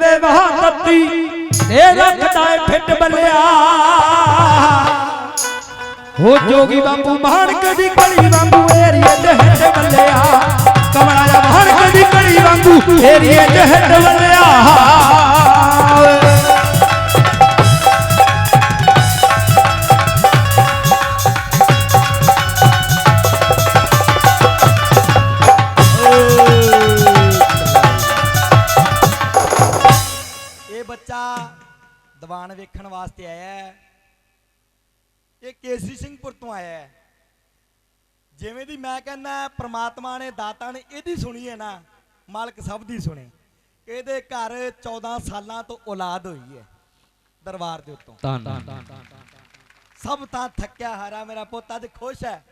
ਦੇਵੇ ਵਾਹ ਤੱਤੀ ਇਹ ਰੱਖਦਾ ਏ ਫਿੱਟ ਬੱਲਿਆ। ਹੋ ਜੋਗੀ ਬਾਪੂ, ਮਾਣਕ ਦੀ ਕਲੀ ਵਾਂਗੂ ਏਰੀਏ ਤੇ ਹਿੱਟ ਬੱਲਿਆ। ਕਮਲਾ ਜਾ ਮਾਣਕ ਦੀ ਕਲੀ ਵਾਂਗੂ ਏਰੀਏ ਤੇ ਹਿੱਟ ਬੱਲਿਆ। ਦੀਵਾਨ ਵੇਖਣ ਵਾਸਤੇ ਆਇਆ ਹੈ। ਇਹ ਕੇਸਰੀ ਸਿੰਘਪੁਰ ਤੋਂ ਆਇਆ ਹੈ। ਜਿਵੇਂ ਦੀ ਮੈਂ ਕਹਿੰਦਾ ਪ੍ਰਮਾਤਮਾ ਨੇ ਦਾਤਾ ਨੇ ਇਹਦੀ ਸੁਣੀ ਹੈ ਨਾ ਮਾਲਕ ਸਭ ਦੀ ਸੁਣੇ। ਇਹਦੇ ਘਰ 14 ਸਾਲਾਂ ਤੋਂ ਔਲਾਦ ਹੋਈ ਹੈ ਦਰਬਾਰ ਦੇ ਉੱਤੋਂ। ਸਭ ਤਾਂ ਥੱਕਿਆ ਹਾਰਾ ਮੇਰਾ ਪੁੱਤ ਅੱਜ ਖੁਸ਼ ਹੈ।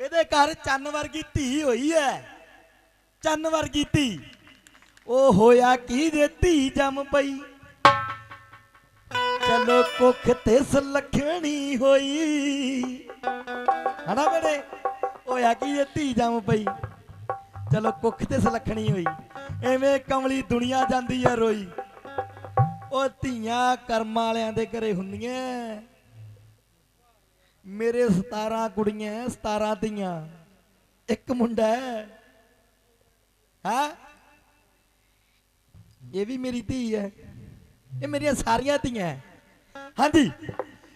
ਇਹਦੇ ਘਰ ਚੰਨ ਵਰਗੀ ਧੀ ਹੋਈ ਹੈ। ਚੰਨ ਵਰਗੀ ਧੀ। ਉਹ ਹੋਇਆ ਕੀ ਜੇ ਧੀ ਜੰਮ ਪਈ? ਚਲੋ ਕੁੱਖ ਤੇ ਸਲਖਣੀ ਹੋਈ। ਹਨਾ ਬੜੇ? ਹੋਇਆ ਕੀ ਜੇ ਧੀ ਜੰਮ ਪਈ? ਚਲੋ ਕੁੱਖ ਤੇ ਸਲਖਣੀ ਹੋਈ। ਐਵੇਂ ਕਮਲੀ ਦੁਨੀਆ ਜਾਂਦੀ ਆ ਰੋਈ। ਉਹ ਧੀਆਂ ਕਰਮ ਵਾਲਿਆਂ ਦੇ ਘਰੇ ਹੁੰਦੀਆਂ। ਮੇਰੇ 17 ਕੁੜੀਆਂ 17 ਧੀਆਂ। ਇੱਕ ਮੁੰਡਾ ਹੈ। ਹਾਂ? ਇਹ ਵੀ ਮੇਰੀ ਧੀ ਹੈ। ਇਹ ਮੇਰੀਆਂ ਸਾਰੀਆਂ ਧੀਆਂ ਹੈ। ਹਾਂਜੀ।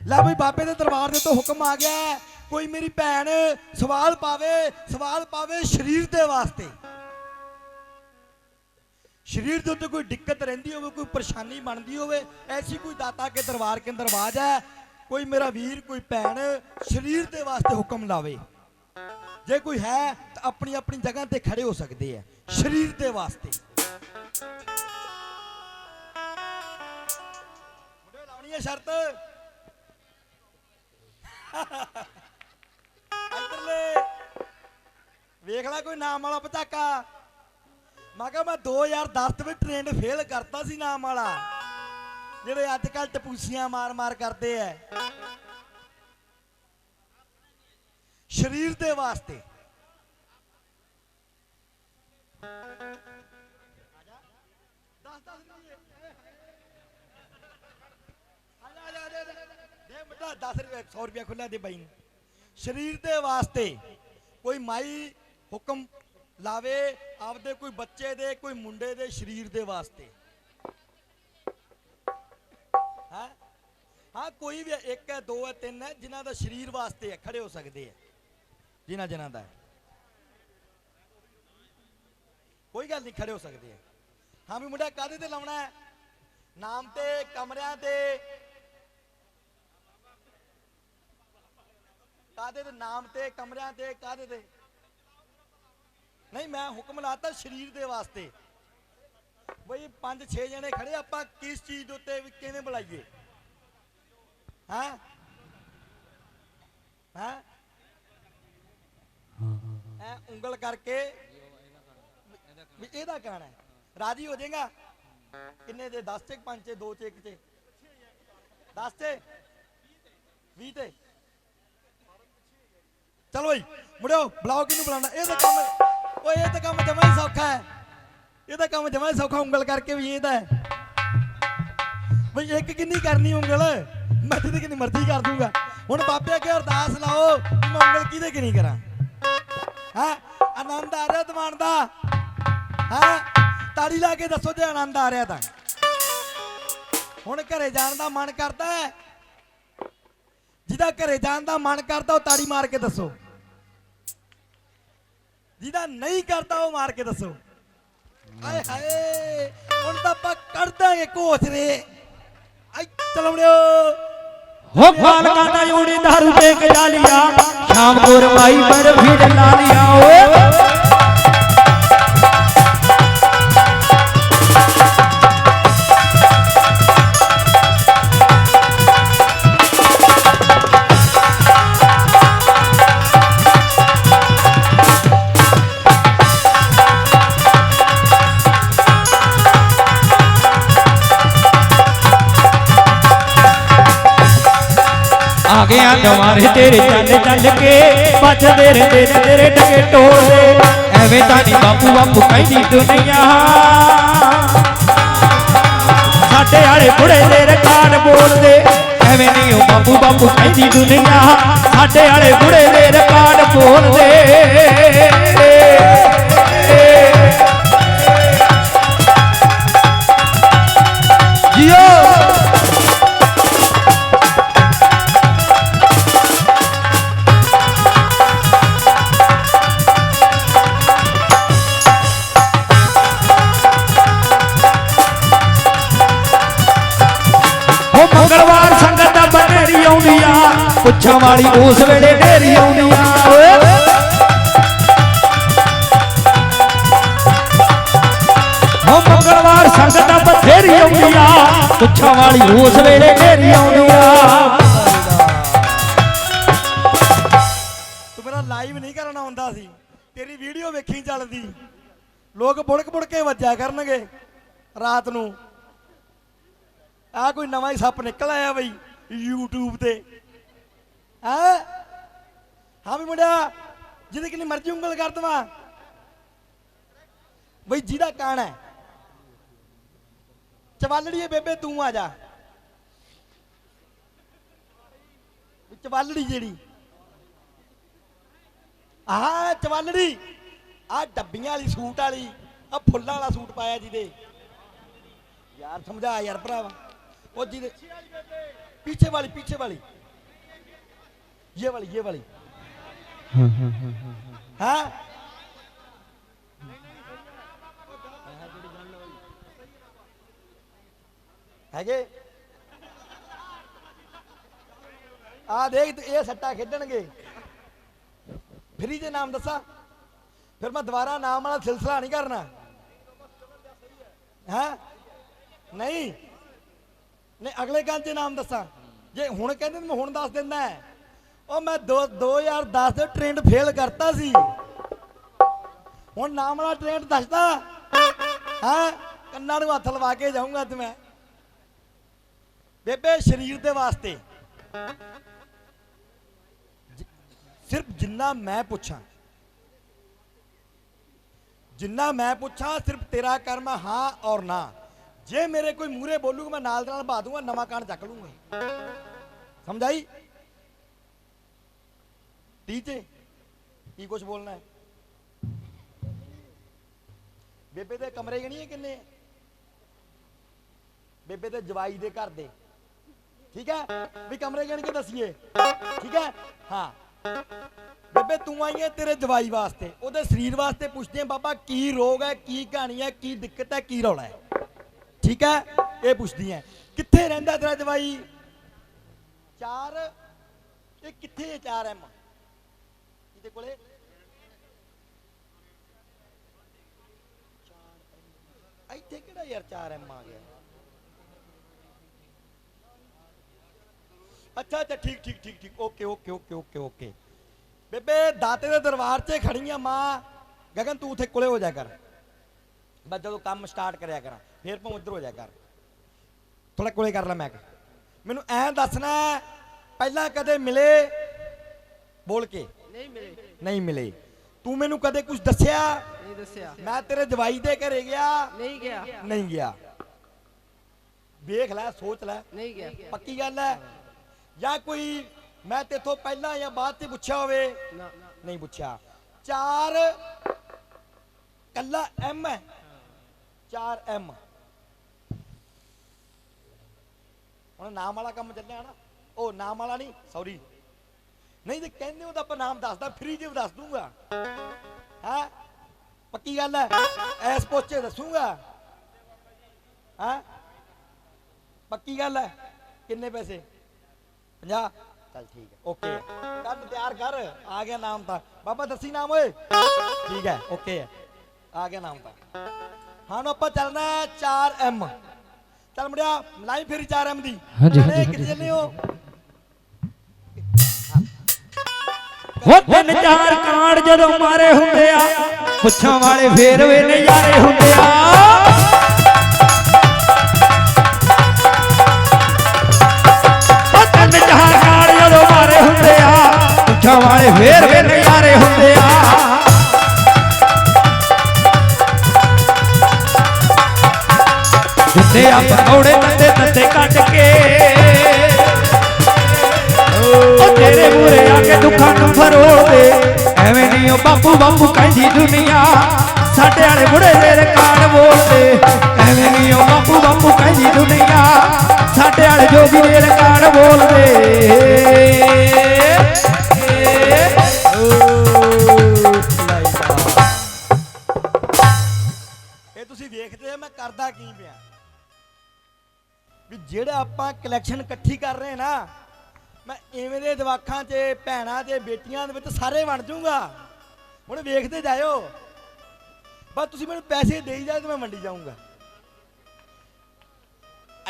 ਲੈ ਬਈ, ਬਾਬੇ ਦੇ ਦਰਬਾਰ ਦੇ ਤੋਂ ਹੁਕਮ ਆ ਗਿਆ ਕੋਈ ਮੇਰੀ ਭੈਣ ਸਵਾਲ ਪਾਵੇ ਸਵਾਲ ਪਾਵੇ ਸਰੀਰ ਦੇ ਵਾਸਤੇ। ਸਰੀਰ ਦੇ ਉੱਤੇ ਕੋਈ ਦਿੱਕਤ ਰਹਿੰਦੀ ਹੋਵੇ, ਕੋਈ ਪਰੇਸ਼ਾਨੀ ਬਣਦੀ ਹੋਵੇ, ਐਸੀ ਕੋਈ ਦਾਤਾ ਕੇ ਦਰਬਾਰ ਕੇ ਅੰਦਰ ਆਵਾਜ਼ ਹੈ, ਕੋਈ ਮੇਰਾ ਵੀਰ, ਕੋਈ ਭੈਣ ਸਰੀਰ ਦੇ ਵਾਸਤੇ ਹੁਕਮ ਲਾਵੇ। ਜੇ ਕੋਈ ਹੈ, ਤਾਂ ਆਪਣੀ ਆਪਣੀ ਜਗ੍ਹਾ ਤੇ ਖੜੇ ਹੋ ਸਕਦੇ ਆ ਸਰੀਰ ਦੇ ਵਾਸਤੇ। ਮੁੰਡੇ ਸ਼ਰਤ। ਇੱਧਰਲੇ ਵੇਖ ਲੈ ਕੋਈ ਨਾਮ ਵਾਲਾ ਪਟਾਕਾ। ਮੈਂ ਕਿਹਾ ਮੈਂ 2010 ਦੇ ਵਿੱਚ ਟ੍ਰੇਨਡ ਫੇਲ ਕਰਤਾ ਸੀ ਨਾਮ ਵਾਲਾ। ਜਿਹੜੇ ਅੱਜ ਕੱਲ ਟਪੂਸੀਆਂ ਮਾਰ ਮਾਰ ਕਰਦੇ ਐ। ਸਰੀਰ ਦੇ ਵਾਸਤੇ। ਦੇ 10 ਰੁਪਏ 100 ਰੁਪਏ ਖੁੱਲਾ ਦੇ ਬਾਈ ਨੂੰ। ਸਰੀਰ ਦੇ ਵਾਸਤੇ ਕੋਈ ਮਾਈ ਹੁਕਮ ਲਾਵੇ, ਆਪਦੇ ਕੋਈ ਬੱਚੇ ਦੇ, ਕੋਈ ਮੁੰਡੇ ਦੇ ਸਰੀਰ ਦੇ ਵਾਸਤੇ। ਹਾਂ? ਹਾਂ, ਕੋਈ ਵੀ ਇੱਕ ਹੈ, ਦੋ ਹੈ, ਤਿੰਨ ਹੈ, ਜਿਨ੍ਹਾਂ ਦਾ ਸਰੀਰ ਵਾਸਤੇ ਹੈ, ਖੜੇ ਹੋ ਸਕਦੇ ਹੈ। ਜਿਨ੍ਹਾਂ ਜਿਨ੍ਹਾਂ ਦਾ ਕੋਈ ਗੱਲ ਨਹੀਂ, ਖੜੇ ਹੋ ਸਕਦੇ ਹੈ। ਹਾਂ ਵੀ ਮੁੰਡਾ ਕਾਦੇ ਤੇ ਲਾਉਣਾ ਹੈ? ਨਾਮ ਤੇ, ਕਮਰਿਆਂ ਤੇ ਕਾਦੇ ਦੇ ਨਾਮ ਤੇ, ਕਮਰਿਆਂ ਤੇ ਕਾਦੇ ਤੇ? ਨਹੀਂ, ਮੈਂ ਹੁਕਮ ਲਾਤਾ ਸਰੀਰ ਦੇ ਵਾਸਤੇ। ਬਈ ਪੰਜ, ਛੇ ਜਣੇ ਖੜੇ, ਆਪਾਂ ਕਿਸ ਚੀਜ਼ ਦੇ ਉੱਤੇ ਕਿਵੇਂ ਬੁਲਾਈਏ? ਹਾਂ? ਹਾਂ? ਐ ਉਂਗਲ ਕਰਕੇ। ਵੀ ਇਹਦਾ ਕਹਾਣਾ ਰਾਜੀ ਹੋ ਜਾਏਗਾ? ਕਿੰਨੇ ਦੇ? 10 ਚ 5 ਚ 2 ਚ 1 ਚ? 10 ਤੇ 20 ਤੇ? ਚਲੋ ਬਈ ਮੁੜਿਓ ਬੁਲਾਓ ਕਿਹਨੂੰ ਬੁਲਾਉਣਾ? ਇਹ ਤਾਂ ਕੰਮ ਓਏ, ਇਹ ਤਾਂ ਕੰਮ ਜਮਾ ਹੀ ਸੌਖਾ ਹੈ। ਇਹ ਤਾਂ ਕੰਮ ਜਮਾ ਹੀ ਸੌਖਾ ਉਂਗਲ ਕਰਕੇ ਵੀ ਇਹਦਾ ਹੈ। ਬਈ, ਇੱਕ ਕਿੰਨੀ ਕਰਨੀ ਉਂਗਲ? ਮੈਂ ਤੇ ਕਿੰਨੀ ਮਰਜ਼ੀ ਕਰ ਦੂੰਗਾ। ਹੁਣ ਬਾਬੇ ਅੱਗੇ ਅਰਦਾਸ ਲਾਓ ਮੈਂ ਉਂਗਲ ਕਿਹਦੇ ਕਿ ਨਹੀਂ ਕਰਾਂ? ਹਾਂ? ਆਨੰਦ ਆ ਰਿਹਾ ਦਿਮਾਨ ਦਾ। ਹਾਂ? ਤਾੜੀ ਲਾ ਕੇ ਦੱਸੋ ਜੇ ਆਨੰਦ ਆ ਰਿਹਾ ਤਾਂ। ਹੁਣ ਘਰੇ ਜਾਣ ਦਾ ਮਨ ਕਰਦਾ ਹੈ। ਜਿਹਦਾ ਘਰੇ ਜਾਣ ਦਾ ਮਨ ਕਰਦਾ ਉਹ ਤਾੜੀ ਮਾਰ ਕੇ ਦੱਸੋ। ਜਿਹਦਾ ਨਹੀਂ ਕਰਦਾ ਉਹ ਮਾਰ ਕੇ ਦੱਸੋ। ਆਏ ਹਾਏ, ਹੁਣ ਤਾਂ ਆਪਾਂ ਕੱਢ ਦਾਂਗੇ ਘੋਸਰੇ ਆਈ, ਚਲੋ ਹੋ ਫਾਲਕਾ ਦਾ ਜੋੜੀ ਦਾਰੂ ਤੇ ਕੇ ਲਿਆ। ਸ਼ਾਮ ਕੋਰ ਪਰ ਫਿਰ ਲਾ ਲਿਆ, ਓਏ। ਆ ਤੇਰੇ ਚੱਲ ਚੱਲ ਕੇ ਬਚਦੇ ਰਹਿੰਦੇ ਨੇ ਤੇਰੇ ਡਗੇ ਟੋਲੇ। ਐਵੇਂ ਤਾਂ ਨਹੀਂ ਬਾਪੂ ਬਾਪੂ ਕਹਿੰਦੀ ਦੁਨੀਆ। ਵਾਲੇ ਬੁੜੇ ਦੇ ਰਿਕਾਰਡ ਬੋਲਦੇ, ਐਵੇਂ ਨਹੀਂ ਉਹ ਬਾਪੂ ਬਾਪੂ ਕਹਿੰਦੀ ਦੁਨੀਆ। ਸਾਡੇ ਵਾਲੇ ਬੁੜੇ ਦੇ ਰਿਕਾਰਡ ਬੋਲਦੇ। ਪੁੱਛਾਂ ਵਾਲੀ ਉਸ ਵੇਲੇ ਢੇਰੀ ਆਉਂਦੀ ਆ। ਓਏ। ਉਹ ਮੰਗਲਵਾਰ ਸੰਗਤ ਦਾ ਬਥੇਰੀ ਆਉਂਦੀ ਆ। ਪੁੱਛਾਂ ਵਾਲੀ ਉਸ ਵੇਲੇ ਢੇਰੀ ਆਉਂਦੀ ਆ। ਤੂੰ ਮੇਰਾ ਲਾਈਵ ਨਹੀਂ ਕਰਨਾ ਹੁੰਦਾ ਸੀ। ਤੇਰੀ ਵੀਡੀਓ ਵੇਖੀ ਚੱਲਦੀ। ਲੋਕ ਬੁੜਕ ਬੁੜ ਕੇ ਵੱਜਿਆ ਕਰਨਗੇ ਰਾਤ ਨੂੰ। ਆ ਕੋਈ ਨਵਾਂ ਹੀ ਸੱਪ ਨਿਕਲ ਆਇਆ ਬਈ YouTube ਤੇ। ਹੈ ਹਾਂ ਵੀ ਮੁੰਡਾ ਜਿਹਦੇ ਕਿੰਨੀ ਮਰਜ਼ੀ ਉਂਗਲ ਕਰ ਦਵਾ। ਬਈ ਜਿਹਦਾ ਕਾਣ ਹੈ। ਚਵਾਲੜੀਏ ਬੇਬੇ, ਤੂੰ ਆ ਜਾ। ਚਵਾਲੜੀ ਜਿਹੜੀ। ਆਹ ਚਵਾਲੜੀ ਆ ਡੱਬੀਆਂ ਵਾਲੀ ਸੂਟ ਵਾਲੀ ਆ ਫੁੱਲਾਂ ਵਾਲਾ ਸੂਟ ਪਾਇਆ ਜਿਹਦੇ। ਯਾਰ ਸਮਝਾ ਯਾਰ ਭਰਾਵਾ। ਉਹ ਜਿਹਦੇ ਪਿੱਛੇ ਵਾਲੀ ਪਿੱਛੇ ਵਾਲੀ। ਇਹ ਵਾਲੀ ਇਹ ਵਾਲੀ। हाँ ਹੈਗੇ? ਆ ਦੇਖ ਇਹ ਸੱਟਾ ਖੇਡਣਗੇ। ਫਰੀ ਦੇ ਨਾਮ ਦੱਸਾਂ? ਫਿਰ ਮੈਂ ਦੁਬਾਰਾ ਨਾਮ ਵਾਲਾ ਸਿਲਸਿਲਾ ਨਹੀਂ ਕਰਨਾ। ਹੈ? ਨਹੀਂ। ਨਹੀਂ, ਅਗਲੇ ਗਾਣੇ ਦੇ ਨਾਮ ਦੱਸਾਂ। ਜੇ ਹੁਣ ਕਹਿੰਦੇ ਮੈਂ ਹੁਣ ਦੱਸ ਦਿੰਦਾ ਉਹ ਮੈਂ ਦੋ 2010 ਦੇ ਟ੍ਰੈਂਡ ਫੇਲ ਕਰਤਾ ਸੀ। ਹੁਣ ਨਾਮ ਵਾਲਾ ਟ੍ਰੈਂਡ ਦੱਸਦਾ। ਹਾਂ? ਕੰਨਾਂ ਨੂੰ ਹੱਥ ਲਵਾ ਕੇ ਜਾਊਂਗਾ ਤੇ ਮੈਂ। ਬੇਬੇ, ਸਰੀਰ ਦੇ ਵਾਸਤੇ। ਸਿਰਫ ਜਿੰਨਾ ਮੈਂ ਪੁੱਛਾਂ। ਜਿੰਨਾ ਮੈਂ ਪੁੱਛਾਂ, ਸਿਰਫ ਤੇਰਾ ਕਰਮ ਹਾਂ ਔਰ ਨਾ। ਜੇ ਮੇਰੇ ਕੋਈ ਮੂਰੇ ਬੋਲੂਗਾ, ਮੈਂ ਨਾਲ ਦੇ ਨਾਲ ਬਾ ਦੂੰਗਾ ਨਵਾਂ ਕਾਂਡ ਚੱਕ ਲੂੰਗਾ। ਸਮਝਾਈ? ਠੀਕ ਕੀ ਕੁਝ ਬੋਲਣਾ ਹੈ ਬੇਬੇ ਦੇ ਕਮਰੇ ਗਣੀਏ ਕਿੰਨੇ ਹੈ? ਬੇਬੇ ਦੇ ਜਵਾਈ ਦੇ ਘਰ ਦੇ ਠੀਕ ਹੈ ਵੀ ਕਮਰੇ ਗਣ ਕੇ ਦਸੀਏ ਠੀਕ ਹੈ ਹਾਂ ਬੇਬੇ ਤੂੰ ਆਈ ਹੈ ਤੇਰੇ ਜਵਾਈ ਵਾਸਤੇ ਉਹਦੇ ਸਰੀਰ ਵਾਸਤੇ ਪੁੱਛਦੇ ਆ ਬਾਬਾ ਕੀ ਰੋਗ ਹੈ ਕੀ ਕਹਾਣੀ ਹੈ ਕੀ ਦਿੱਕਤ ਹੈ ਕੀ ਰੌਲਾ ਹੈ ਠੀਕ ਹੈ ਇਹ ਪੁੱਛਦੀ ਹੈ ਕਿੱਥੇ ਰਹਿੰਦਾ ਤੇਰਾ ਜਵਾਈ ਚਾਰ ਇਹ ਕਿੱਥੇ ਹੈ 4 ਐਮ ਇਹਦੇ ਕੋਲੇ? ਇੱਥੇ ਕਿਹੜਾ ਯਾਰ 4 ਐਮ ਆ ਗਿਆ? ਅੱਛਾ ਅੱਛਾ, ਠੀਕ ਠੀਕ ਠੀਕ ਠੀਕ। Okay okay okay okay okay. ਬੇਬੇ, ਦਾਤੇ ਦੇ ਦਰਬਾਰ 'ਚ ਖੜੀ ਆ ਮਾਂ। ਗਗਨ, ਤੂੰ ਉੱਥੇ ਕੋਲੇ ਹੋ ਜਾ ਕਰ। ਬਸ ਜਦੋਂ ਕੰਮ ਸਟਾਰਟ ਕਰਿਆ ਕਰਾਂ, ਫੇਰ ਭਾਵੇਂ ਉੱਧਰ ਹੋ ਜਾ ਕਰ। ਥੋੜਾ ਕੋਲੇ ਕਰ ਲੈ ਮੈਂ ਮੈਨੂੰ ਐਂ ਦੱਸਣਾ, ਪਹਿਲਾਂ ਕਦੇ ਮਿਲੇ ਬੋਲ ਕੇ। ਨਹੀਂ ਮਿਲੇ। ਨਹੀਂ ਮਿਲੇ। ਤੂੰ ਮੈਨੂੰ ਕਦੇ ਕੁਝ ਦੱਸਿਆ? ਨਹੀਂ ਦੱਸਿਆ। ਮੈਂ ਤੇਰੇ ਜਵਾਈ ਦੇ ਘਰੇ ਗਿਆ। ਨਹੀਂ ਗਿਆ। ਨਹੀਂ ਗਿਆ। ਵੇਖ ਲੈ ਸੋਚ ਲੈ। ਨਹੀਂ ਗਿਆ। ਪੱਕੀ ਗੱਲ ਹੈ? ਜਾਂ ਕੋਈ ਮੈਂ ਤੇਥੋਂ ਪਹਿਲਾਂ ਜਾਂ ਬਾਅਦ ਤੇ ਪੁੱਛਿਆ ਹੋਵੇ? ਨਹੀਂ ਪੁੱਛਿਆ। ਚਾਰ ਕੱਲਾ ਐਮ ਹੈ। ਚਾਰ ਐਮ ਹੁਣ ਨਾਮ ਵਾਲਾ ਕੰਮ ਚੱਲਿਆ ਨਾ। ਉਹ ਨਾਮ ਵਾਲਾ ਨਹੀਂ ਸੌਰੀ ਨਹੀਂ ਤੇ ਕਹਿੰਦੇ ਤਾਂ ਆਪਾਂ ਨਾਮ ਦੱਸਦਾ ਫ੍ਰੀ ਜੇ ਦੱਸ ਦੂੰਗਾ। ਹੈ? ਪੱਕੀ ਗੱਲ ਹੈ? ਐਸ ਪੋਚੇ ਦੱਸੂਗਾ। ਹੈ? ਪੱਕੀ ਗੱਲ ਹੈ? ਕਿੰਨੇ ਪੈਸੇ? 50 ਚੱਲ ਠੀਕ ਹੈ। ਓਕੇ ਕੱਢ ਤਿਆਰ ਕਰ। ਆ ਗਿਆ ਨਾਮ ਤਾਂ। ਬਾਬਾ ਦੱਸੀ ਨਾਮ ਓਏ। ਠੀਕ ਹੈ। ਓਕੇ ਹੈ। ਆ ਗਿਆ ਨਾਮ ਤਾਂ। ਹਾਂ ਆਪਾਂ ਚੱਲਣਾ 4 ਐਮ। ਚੱਲ ਮੁੰਡਿਆ ਲਾਈ ਫੇਰੀ 4 ਐਮ ਦੀ। ਹਾਂਜੀ, ਹਾਂਜੀ, ਕਿੱਥੇ ਚੱਲੇ ਹੋ? ਉਹ ਤਿੰਨ ਚਾਰ ਕਾਂਡ ਜਦੋਂ ਮਾਰੇ ਹੁੰਦੇ ਆ, ਪੁੱਛਾਂ ਵਾਲੇ ਫੇਰ ਵੇ ਨਜ਼ਾਰੇ ਹੁੰਦੇ ਆ। ਉਹ ਤਿੰਨ ਚਾਰ ਕਾਂਡ ਜਦੋਂ ਮਾਰੇ ਹੁੰਦੇ ਆ, ਪੁੱਛਾਂ ਵਾਲੇ ਫੇਰ ਵੇ ਨਜ਼ਾਰੇ ਹੁੰਦੇ ਆ। ਜਿੰਨੇ ਆ ਪਕੌੜੇ ਤੱਤੇ ਤੱਤੇ ਕੱਟ ਕੇ ਤੇਰੇ ਮੂਰੇ ਆ ਕੇ ਦੁੱਖਾਂ ਨੂੰ ਫਰੋਲਦੇ ਐਵੇਂ ਨਹੀਂ ਉਹ ਬਾਪੂ ਬਾਪੂ ਕਹਿੰਦੀ ਦੁਨੀਆ, ਸਾਡੇ ਵਾਲੇ ਬੁੜੇ ਦੇ ਰਿਕਾਰਡ ਬੋਲਦੇ। ਐਵੇਂ ਨਹੀਂ ਉਹ ਬਾਪੂ ਬਾਪੂ ਕਹਿੰਦੀ ਦੁਨੀਆ, ਸਾਡੇ ਵਾਲੇ ਜੋਗੀ ਦੇ ਰਿਕਾਰਡ ਬੋਲਦੇ। ਇਹ ਤੁਸੀਂ ਵੇਖਦੇ ਆ ਮੈਂ ਕਰਦਾ ਕੀ ਪਿਆ। ਵੀ ਜਿਹੜਾ ਆਪਾਂ ਕਲੈਕਸ਼ਨ ਇਕੱਠੀ ਕਰ ਰਹੇ ਨਾ ਮੈਂ ਇਵੇਂ ਦੇ ਜਵਾਕਾਂ 'ਚ ਭੈਣਾਂ ਤੇ, ਬੇਟੀਆਂ ਦੇ ਵਿੱਚ ਸਾਰੇ ਵੰਡ ਜਾਊਂਗਾ। ਹੁਣ ਵੇਖਦੇ ਜਾਇਓ। ਬਸ ਤੁਸੀਂ ਮੈਨੂੰ ਪੈਸੇ ਦੇਈ ਜਾਓ ਤੇ ਮੈਂ ਵੰਡੀ ਜਾਊਂਗਾ।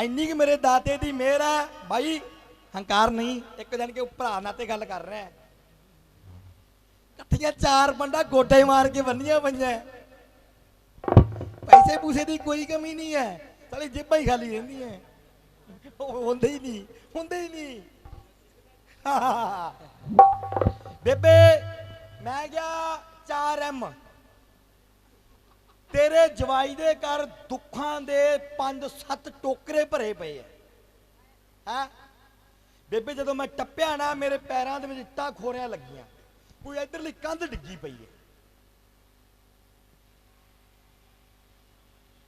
ਇੰਨੀ ਕਿ ਮੇਰੇ ਦਾਤੇ ਦੀ ਮਿਹਰ ਹੈ। ਬਾਈ, ਹੰਕਾਰ ਨਹੀਂ। ਇੱਕ ਜਣ ਕੇ ਭਰਾ ਨਾਲ ਤੇ ਗੱਲ ਕਰ ਰਿਹਾ ਇਕੱਠੀਆਂ ਚਾਰ ਬੰਦਾ ਗੋਡੇ ਮਾਰ ਕੇ ਬੰਨੀਆਂ ਪਈਆਂ। ਪੈਸੇ ਪੂਸੇ ਦੀ ਕੋਈ ਕਮੀ ਨਹੀਂ ਹੈ। ਸਾਲੀ ਜੇਬਾਂ ਹੀ ਖਾਲੀ ਰਹਿੰਦੀਆਂ। ਉਹ ਹੁੰਦੇ ਹੀ ਨਹੀਂ। ਹੁੰਦੇ ਹੀ ਨਹੀਂ। ਬੇਬੇ ਮੈਂ ਗਿਆ 4M ਤੇਰੇ ਜਵਾਈ ਦੇ ਘਰ ਦੁੱਖਾਂ ਦੇ 5-7 ਟੋਕਰੇ ਭਰੇ ਪਏ ਐ ਹੈ? ਬੇਬੇ ਜਦੋਂ ਮੈਂ ਟੱਪਿਆ ਨਾ ਮੇਰੇ ਪੈਰਾਂ ਦੇ ਵਿੱਚ ਇੱਟਾਂ ਖੋਰਿਆਂ ਲੱਗੀਆਂ। ਕੋਈ ਇਧਰਲੀ ਕੰਧ ਡਿੱਗੀ ਪਈ ਹੈ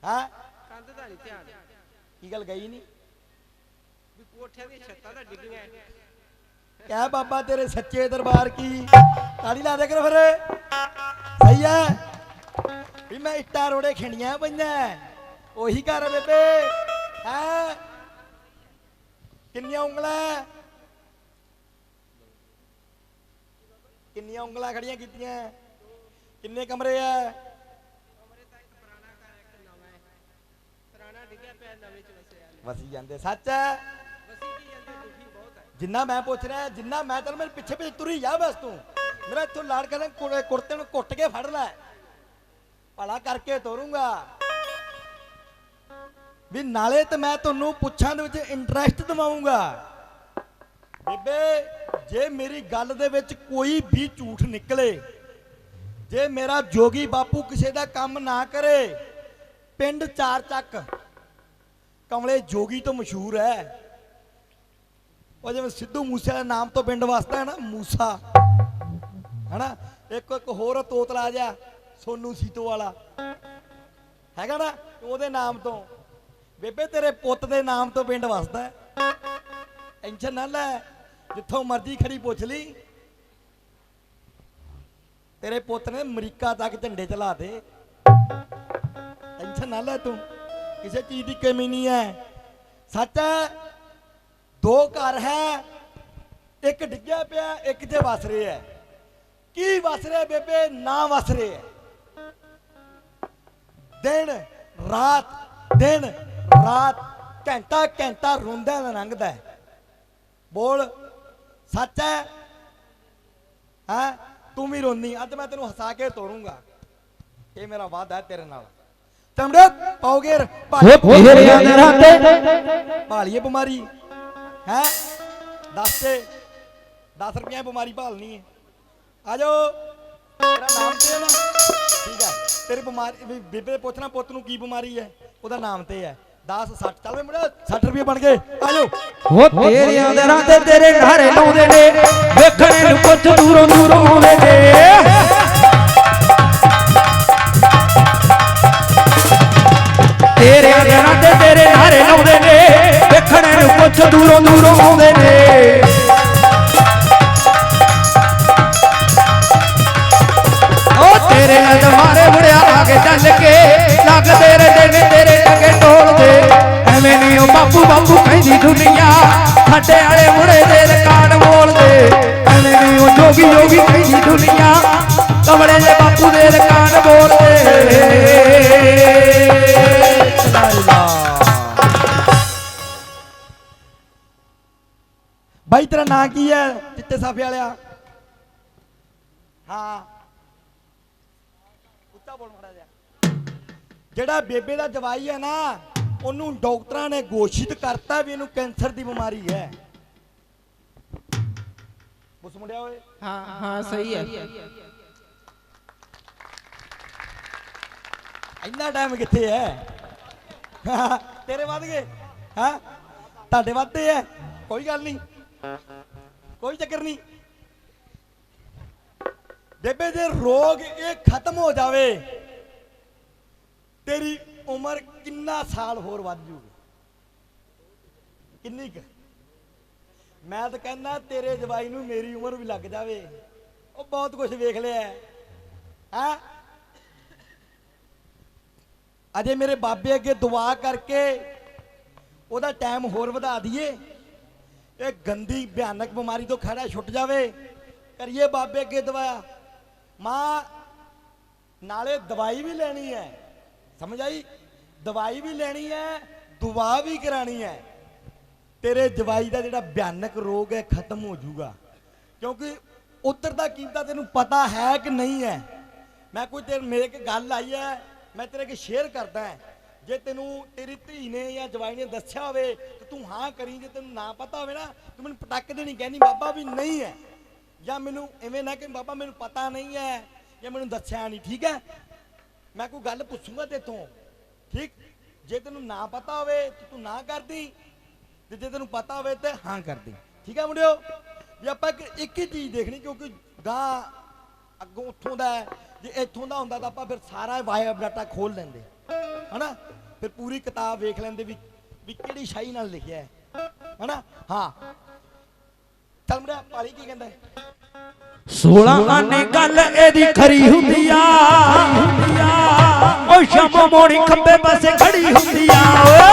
ਹਾਂ? ਕੰਧ ਦਾ ਨਹੀਂ ਧਿਆਨ। ਕੀ ਗੱਲ ਗਈ ਨਹੀਂ ਵੀ ਕੋਠਿਆਂ ਦੀਆਂ ਛੱਤਾਂ ਦਾ ਡਿੱਗੀਆਂ ਕਹਿ ਬਾਬਾ ਤੇਰੇ ਸੱਚੇ ਦਰਬਾਰ ਕੀ ਤਾੜੀ ਲਾ ਦੇ ਕਰ ਫਿਰ ਸਹੀ ਹੈ ਵੀ ਮੈਂ ਇੱਟਾਂ ਰੋੜੇ ਖਿੰਡੀਆਂ ਪਈਆਂ ਉਹੀ ਘਰ ਬੇਬੇ ਹੈ ਕਿੰਨੀਆਂ ਉਂਗਲਾਂ ਕਿੰਨੀਆਂ ਉਂਗਲਾਂ ਖੜੀਆਂ ਕੀਤੀਆਂ ਕਿੰਨੇ ਕਮਰੇ ਆ ਹੈ, ਵਸੀ ਜਾਂਦੇ ਸੱਚ ਹੈ ਜਿੰਨਾ ਮੈਂ ਪੁੱਛ ਰਿਹਾ, ਜਿੰਨਾ ਮੈਂ ਤੈਨੂੰ ਮੇਰੇ ਪਿੱਛੇ ਪਿੱਛੇ ਤੁਰੀ ਜਾ ਬਸ ਤੂੰ। ਮੇਰਾ ਇੱਥੋਂ ਲਾੜ ਕੇ ਕੁੜ- ਕੁੜਤੇ ਨੂੰ ਕੁੱਟ ਕੇ ਫੜ ਲੈ। ਭਲਾ ਕਰਕੇ ਤੋਰੂੰਗਾ। ਵੀ ਨਾਲੇ ਤੇ ਮੈਂ ਤੁਹਾਨੂੰ ਪੁੱਛਾਂ ਦੇ ਵਿੱਚ ਇੰਟਰਸਟ ਦਿਵਾਉਂਗਾ ਬੇਬੇ, ਜੇ ਮੇਰੀ ਗੱਲ ਦੇ ਵਿੱਚ ਕੋਈ ਵੀ ਝੂਠ ਨਿਕਲੇ, ਜੇ ਮੇਰਾ ਜੋਗੀ ਬਾਪੂ ਕਿਸੇ ਦਾ ਕੰਮ ਨਾ ਕਰੇ, ਪਿੰਡ ਚਾਰ ਚੱਕ, ਕਮਲੇ ਜੋਗੀ ਤੋਂ ਮਸ਼ਹੂਰ ਹੈ। ਉਹ ਜਿਵੇਂ ਸਿੱਧੂ ਮੂਸੇ ਦੇ ਨਾਮ ਤੋਂ ਪਿੰਡ ਵਸਦਾ ਹੈ ਨਾ, ਮੂਸਾ। ਹਨਾ? ਇੱਕ ਇੱਕ ਹੋਰ ਤੋਤਲਾ ਜਿਹਾ, ਸੋਨੂ ਸੀਤੋ ਵਾਲਾ। ਹੈਗਾ ਨਾ? ਉਹਦੇ ਨਾਮ ਤੋਂ। ਬੇਬੇ, ਤੇਰੇ ਪੁੱਤ ਦੇ ਨਾਮ ਤੋਂ ਪਿੰਡ ਵਸਦਾ ਟੈਨਸ਼ਨ ਨਾ ਲੈ। ਜਿੱਥੋਂ ਮਰਜ਼ੀ ਖੜੀ ਪੁੱਛ ਲਈ। ਤੇਰੇ ਪੁੱਤ ਨੇ ਅਮਰੀਕਾ ਤੱਕ ਝੰਡੇ ਚਲਾ ਦੇ ਟੈਨਸ਼ਨ ਨਾ ਲੈ ਤੂੰ। ਕਿਸੇ ਚੀਜ਼ ਦੀ ਕਮੀ ਨਹੀਂ ਹੈ। ਸੱਚ ਹੈ ਦੋ ਘਰ ਹੈ ਇੱਕ ਡਿੱਗਿਆ ਪਿਆ ਇੱਕ ਤੇ ਵਸ ਰਿਹਾ ਹੈ। ਕੀ ਵਸ ਰਿਹਾ ਬੇਬੇ? ਨਾ ਵਸ ਰਿਹਾ ਹੈ। ਦਿਨ ਰਾਤ ਦਿਨ ਰਾਤ ਘੰਟਾ ਘੰਟਾ ਰੋਂਦਾ ਦਾ ਲੰਘਦਾ ਬੋਲ ਸੱਚ ਹੈ? ਹੈ? ਤੂੰ ਵੀ ਰੋਨੀ ਅੱਜ ਮੈਂ ਤੈਨੂੰ ਹਸਾ ਕੇ ਤੋਰੂੰਗਾ। ਇਹ ਮੇਰਾ ਵਾਅਦਾ ਹੈ ਤੇਰੇ ਨਾਲ। ਚਮੜੇ ਤੇ ਭਾਲੀਏ ਬਿਮਾਰੀ। ਹੈ? ਦੱਸ ਤੇ। 10 ਰੁਪਏ ਬਿਮਾਰੀ ਭਾਲਣੀ ਹੈ। ਆ ਜਾਓ। ਤੇਰਾ ਨਾਮ ਤੇ ਹੈ ਨਾ? ਠੀਕ ਹੈ। ਤੇਰੀ ਬਿਮਾਰੀ ਵੀ ਬੇਬੇ ਪੁੱਛਣਾ ਪੁੱਤ ਨੂੰ ਕੀ ਬਿਮਾਰੀ ਹੈ? ਉਹਦਾ ਨਾਮ ਤੇ ਹੈ। 10 60 ਚੱਲ ਵੇ ਮੁੰਡਾ 60 ਰੁਪਏ ਬਣ ਗਏ। ਆ ਜਾਓ। ਹੋ ਤੇਰੇ ਅੰਦਰਾਂ ਤੇ ਤੇਰੇ ਘਰੇ ਲਾਉਂਦੇ ਨੇ। ਵੇਖਣੇ ਨੂੰ ਕੁਝ ਦੂਰੋਂ ਦੂਰੋਂ ਆਉਂਦੇ ਨੇ। ਵੇਖਣੇ ਦੂਰੋਂ ਦੂਰੋਂ ਆਉਂਦੇ ਨੇ। ਉਹ ਤੇਰੇ ਅਦਮਾਰੇ ਬੁੜਿਆ ਆ ਚੱਲ ਕੇ, ਲੱਗ ਤੇਰੇ ਦੇ ਤੇਰੇ ਟਕੇ ਢੋਲਦੇ ਐਵੇਂ ਨਹੀਂ ਉਹ ਬਾਪੂ ਬਾਪੂ ਕਹਿੰਦੀ ਦੁਨੀਆ, ਸਾਡੇ ਵਾਲੇ ਮੁੜੇ ਦੇ ਰਿਕਾਰਡ ਬੋਲਦੇ ਐਵੇਂ ਨਹੀਂ ਉਹ ਜੋਗੀ ਜੋਗੀ ਕਹਿੰਦੀ ਦੁਨੀਆ, ਕਮਲੇ ਦੇ ਬਾਪੂ ਦੇ ਰਿਕਾਰਡ ਬੋਲਦੇ ਬਾਈ ਤੇਰਾ ਨਾਂ ਕੀ ਹੈ? ਚਿੱਟੇ ਸਾਫੇ ਵਾਲਿਆ। ਹਾਂ। ਉੱਚਾ ਬੋਲ ਮੜਾ ਜਾ ਜਿਹੜਾ ਬੇਬੇ ਦਾ ਜਵਾਈ ਹੈ ਨਾ ਉਹਨੂੰ ਡਾਕਟਰਾਂ ਨੇ ਘੋਸ਼ਿਤ ਕਰਤਾ ਵੀ ਇਹਨੂੰ ਕੈਂਸਰ ਦੀ ਬਿਮਾਰੀ ਹੈ। ਬੁੱਸ ਮੁੰਡਿਆ ਓਏ। ਹਾਂ ਹਾਂ ਸਹੀ ਹੈ। ਇੰਨਾ ਟਾਈਮ ਕਿੱਥੇ ਹੈ? ਤੇਰੇ ਵੱਧ ਗਏ। ਹਾਂ? ਤੁਹਾਡੇ ਵੱਧਦੇ ਐ ਕੋਈ ਗੱਲ ਨਹੀਂ। ਕੋਈ ਚੱਕਰ ਨਹੀਂ। ਬੇਬੇ, ਜੇ ਰੋਗ ਇਹ ਖਤਮ ਹੋ ਜਾਵੇ, ਤੇਰੀ ਉਮਰ ਕਿੰਨਾ ਸਾਲ ਹੋਰ ਵੱਧ ਜੂਗੀ? ਕਿੰਨੀ ਕੁ? ਮੈਂ ਤਾਂ ਕਹਿੰਦਾ, ਤੇਰੇ ਜਵਾਈ ਨੂੰ ਮੇਰੀ ਉਮਰ ਵੀ ਲੱਗ ਜਾਵੇ। ਉਹ ਬਹੁਤ ਕੁਝ ਵੇਖ ਲਿਆ ਹੈ। ਅਜੇ ਮੇਰੇ ਬਾਬੇ ਅੱਗੇ ਦੁਆ ਕਰਕੇ ਉਹਦਾ ਟਾਈਮ ਹੋਰ ਵਧਾ ਦਈਏ। ਇਹ ਗੰਦੀ, ਭਿਆਨਕ ਬਿਮਾਰੀ ਤੋਂ ਖੜਾ ਛੁੱਟ ਜਾਵੇ। ਕਰੀਏ ਬਾਬੇ ਅੱਗੇ ਦਵਾਇਆ ਮਾਂ, ਨਾਲੇ ਦਵਾਈ ਵੀ ਲੈਣੀ ਹੈ। ਸਮਝ ਆਈ? ਦਵਾਈ ਵੀ ਲੈਣੀ ਹੈ, ਦੁਆ ਵੀ ਕਰਾਣੀ ਹੈ। ਤੇਰੇ ਜਵਾਈ ਦਾ ਜਿਹੜਾ ਭਿਆਨਕ ਰੋਗ ਹੈ, ਖਤਮ ਹੋ ਜਾਊਗਾ। ਕਿਉਂਕਿ ਉੱਤਰ ਦਾ ਕੀਤਾ ਤੈਨੂੰ ਪਤਾ ਹੈ ਕਿ ਨਹੀਂ ਹੈ। ਮੈਂ ਕੋਈ ਤੇਰੇ, ਮੇਰੇ ਕੇ ਗੱਲ ਆਈ ਹੈ, ਮੈਂ ਤੇਰੇ ਕੇ ਸ਼ੇਅਰ ਕਰਦਾ ਹੈ। ਜੇ ਤੈਨੂੰ ਤੇਰੀ ਧੀ ਨੇ ਜਾਂ ਜਵਾਈ ਨੇ ਦੱਸਿਆ ਹੋਵੇ ਤੇ ਤੂੰ ਹਾਂ ਕਰੀ, ਜੇ ਤੈਨੂੰ ਨਾ ਪਤਾ ਹੋਵੇ ਨਾ, ਤੂੰ ਮੈਨੂੰ ਪਟਕ ਦੇਣੀ ਕਹਿੰਦੀ, ਬਾਬਾ ਵੀ ਨਹੀਂ ਹੈ। ਜਾਂ ਮੈਨੂੰ ਐਵੇਂ ਨਾ ਕਿ ਬਾਬਾ, ਮੈਨੂੰ ਪਤਾ ਨਹੀਂ ਹੈ ਜਾਂ ਮੈਨੂੰ ਦੱਸਿਆ ਨਹੀਂ। ਠੀਕ ਹੈ? ਮੈਂ ਕੋਈ ਗੱਲ ਪੁੱਛੂੰਗਾ ਤੇਥੋਂ ਠੀਕ? ਜੇ ਤੈਨੂੰ ਨਾ ਪਤਾ ਹੋਵੇ ਤੇ ਤੂੰ ਨਾ ਕਰਦੀ ਤੇ ਜੇ ਤੈਨੂੰ ਪਤਾ ਹੋਵੇ ਤੇ ਹਾਂ ਕਰਦੀ। ਠੀਕ ਹੈ ਮੁੰਡਿਓ? ਜੇ ਆਪਾਂ ਇੱਕ ਇੱਕ ਹੀ ਚੀਜ਼ ਦੇਖਣੀ ਕਿਉਂਕਿ ਗਾਂ ਅੱਗੋਂ ਉੱਥੋਂ ਦਾ ਜੇ ਇੱਥੋਂ ਦਾ ਹੁੰਦਾ ਤਾਂ ਆਪਾਂ ਫਿਰ ਸਾਰਾ ਬਾਇਓ ਡਾਟਾ ਖੋਲ ਲੈਂਦੇ। ਹਨਾ? ਫਿਰ ਪੂਰੀ ਕਿਤਾਬ ਵੇਖ ਲੈਂਦੇ ਵੀ ਵੀ ਕਿਹੜੀ ਸ਼ਾਹੀ ਨਾਲ ਲਿਖਿਆ ਹੈ। ਹਨਾ? ਹਾਂ। ਚੱਲ ਪਾਲੀ ਕੀ ਕਹਿੰਦਾ 16 ਆਨੇ ਗੱਲ ਇਹਦੀ ਖਰੀ ਹੁੰਦੀ ਆ। ਓ ਸ਼ਾਮ ਮੋੜੀ ਖੱਬੇ ਪਾਸੇ ਖੜੀ ਹੁੰਦੀ ਆ। ਓਏ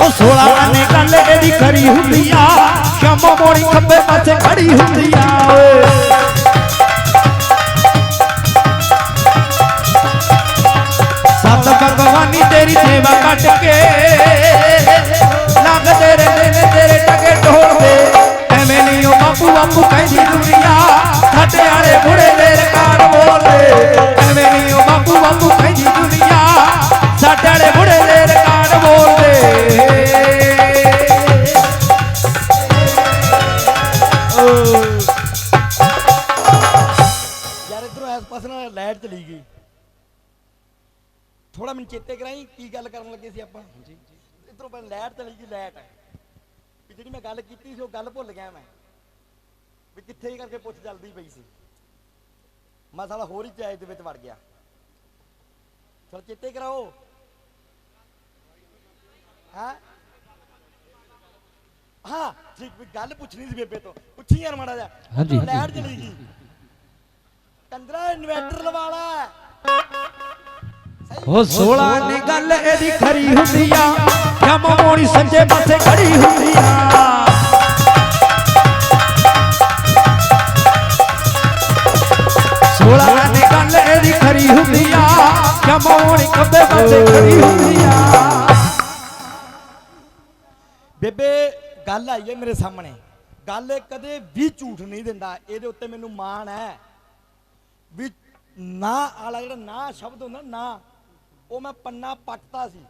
ਓ 16 ਆਨੇ ਗੱਲ ਇਹਦੀ ਖਰੀ ਹੁੰਦੀ ਆ ਸ਼ਾਮ ਮੋੜੀ ਖੱਬੇ ਪਾਸੇ ਖੜੀ ਹੁੰਦੀ ਆ ਸਤ ਭਗਵਾਨੀ ਤੇਰੀ ਸੇਵਾ ਕੱਟ ਕੇ ਲੱਗਦੇ ਰਹਿੰਦੇ ਨੇ ਤੇਰੇ ਟਕੇ ਢੋਲਦੇ ਐਵੇਂ ਨਹੀਂ ਉਹ ਬਾਪੂ ਬਾਪੂ ਕਹਿੰਦੀ ਦੁਨੀਆ ਸਾਡੇ ਵਾਲੇ ਬੁੜੇ ਦੇ ਰਕਾਰ ਬੋਲਦੇ। ਐਵੇਂ ਨਹੀਂ ਉਹ ਬਾਪੂ ਬਾਪੂ ਕਹਿੰਦੀ ਦੁਨੀਆ ਸਾਡੇ ਵਾਲੇ ਬੁੜੇ ਦੇ ਕਰਾਈ ਕੀ ਗੱਲ ਕਰਨ ਲੱਗੇ ਸੀ ਆਪਾਂ? ਜੀ ਇਧਰੋਂ ਪਹਿਲਾਂ ਲਾਈਟ ਚਲੀ ਗਈ ਲਾਈਟ। ਵੀ ਜਿਹੜੀ ਮੈਂ ਗੱਲ ਕੀਤੀ ਸੀ ਉਹ ਗੱਲ ਭੁੱਲ ਗਿਆ ਮੈਂ। ਵੀ ਕਿੱਥੇ ਹੀ ਕਰਕੇ ਪੁੱਛ ਚੱਲਦੀ ਪਈ ਸੀ। ਮੈਂ ਸਾਲਾ ਹੋਰ ਹੀ ਚਾਇ ਦੇ ਵਿੱਚ ਵੜ ਗਿਆ। ਚਲ ਚੇਤੇ ਕਰਾਓ। ਹਾਂ? ਹਾਂ ਠੀਕ ਵੀ ਗੱਲ ਪੁੱਛਣੀ ਸੀ ਬੇਬੇ ਤੋਂ। ਪੁੱਛੀ ਯਾਰ ਮਾੜਾ ਜਿਹਾ। ਹਾਂਜੀ, ਹਾਂਜੀ। ਲਾਈਟ ਚਲੀ ਗਈ। ਕੰਦਰਾ ਇਨਵਰਟਰ ਲਵਾ ਲਾ। ਉਹ 16 ਨੇ ਗੱਲ ਇਹਦੀ ਖਰੀ ਹੁੰਦੀ ਆ। ਜਮ ਮੋੜੀ ਸੱਜੇ ਪਾਸੇ ਖੜੀ ਹੁੰਦੀ ਆ। ਸੋਲਾ ਨੇ ਗੱਲ ਇਹਦੀ ਖਰੀ ਹੁੰਦੀ ਆ। ਜਮ ਖੱਬੇ ਪਾਸੇ ਖੜੀ ਹੁੰਦੀ ਆ। ਬੇਬੇ, ਗੱਲ ਆਈ ਹੈ ਮੇਰੇ ਸਾਹਮਣੇ। ਗੱਲ ਇਹ ਕਦੇ ਵੀ ਝੂਠ ਨਹੀਂ ਦਿੰਦਾ। ਇਹਦੇ ਉੱਤੇ ਮੈਨੂੰ ਮਾਣ ਹੈ। ਵੀ ਨਾ ਆਲਾ ਜਿਹੜਾ ਨਾ ਸ਼ਬਦ ਹੁੰਦਾ ਨਾ ਉਹ ਮੈਂ ਪੰਨਾ ਪੱਟਤਾ ਸੀ।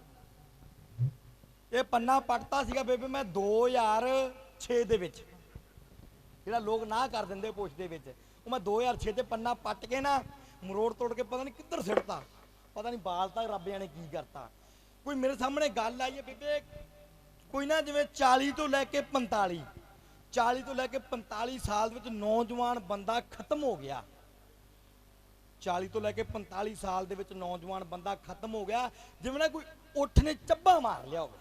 ਇਹ ਪੰਨਾ ਪੱਟਤਾ ਸੀਗਾ ਬੇਬੇ ਮੈਂ 2006 ਦੇ ਵਿੱਚ। ਜਿਹੜਾ ਲੋਕ ਨਾ ਕਰ ਦਿੰਦੇ ਪੁੱਛ ਦੇ ਵਿੱਚ। ਉਹ ਮੈਂ 2006 ਤੇ ਪੰਨਾ ਪੱਟ ਕੇ ਨਾ ਮਰੋੜ ਤੋੜ ਕੇ ਪਤਾ ਨਹੀਂ ਕਿੱਧਰ ਸਿੱਟਤਾ। ਪਤਾ ਨਹੀਂ ਬਾਲ ਤਾਂ ਰੱਬ ਜਾਣੇ ਕੀ ਕਰਤਾ। ਕੋਈ ਮੇਰੇ ਸਾਹਮਣੇ ਗੱਲ ਆਈ ਹੈ ਬੇਬੇ, ਕੋਈ ਨਾ ਜਿਵੇਂ 40 ਤੋਂ ਲੈ ਕੇ 45 40 ਤੋਂ ਲੈ ਕੇ 45 ਸਾਲ ਵਿੱਚ ਨੌਜਵਾਨ ਬੰਦਾ ਖਤਮ ਹੋ ਗਿਆ। 40 ਤੋਂ ਲੈ ਕੇ 45 ਸਾਲ ਦੇ ਵਿੱਚ ਨੌਜਵਾਨ ਬੰਦਾ ਖਤਮ ਹੋ ਗਿਆ, ਜਿਵੇਂ ਨਾ ਕੋਈ ਉੱਠ ਨੇ ਚੱਬਾ ਮਾਰ ਲਿਆ ਹੋਵੇ।